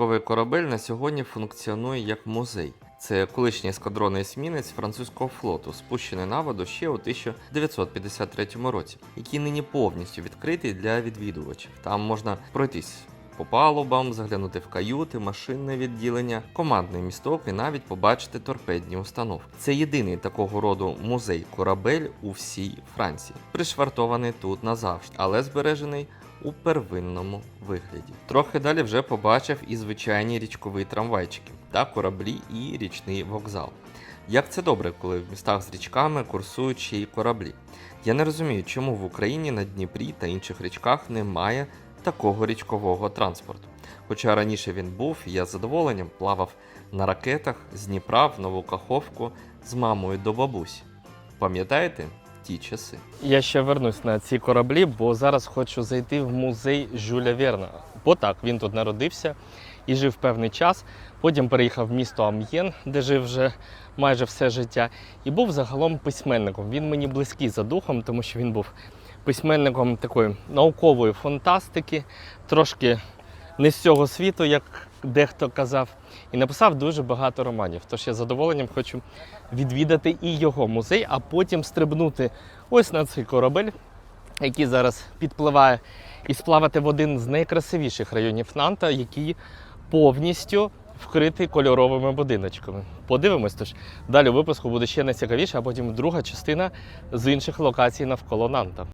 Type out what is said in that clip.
військовий корабель на сьогодні функціонує як музей. Це колишній ескадронний есмінець французького флоту, спущений на воду ще у 1953 році, який нині повністю відкритий для відвідувачів. Там можна пройтись по палубам, заглянути в каюти, машинне відділення, командний місток і навіть побачити торпедні установки. Це єдиний такого роду музей корабель у всій Франції, пришвартований тут назавжди, але збережений у первинному вигляді. Трохи далі вже побачив і звичайні річкові трамвайчики та кораблі і річний вокзал. Як це добре, коли в містах з річками курсують ще й кораблі. Я не розумію, чому в Україні на Дніпрі та інших річках немає такого річкового транспорту. Хоча раніше він був, я з задоволенням плавав на ракетах з Дніпра в Нову Каховку з мамою до бабусі. Пам'ятаєте ті часи? Я ще вернусь на ці кораблі, бо зараз хочу зайти в музей Жюля Верна. Бо так, він тут народився і жив певний час. Потім переїхав в місто Амьєн, де жив вже майже все життя, і був загалом письменником. Він мені близький за духом, тому що він був письменником такої наукової фантастики, трошки не з цього світу, як дехто казав, і написав дуже багато романів. Тож я з задоволенням хочу відвідати і його музей, а потім стрибнути ось на цей корабель, який зараз підпливає, і сплавати в один з найкрасивіших районів Нанта, який повністю вкритий кольоровими будиночками. Подивимось, тож далі випуску буде ще найцікавіше, а потім друга частина з інших локацій навколо Нанта.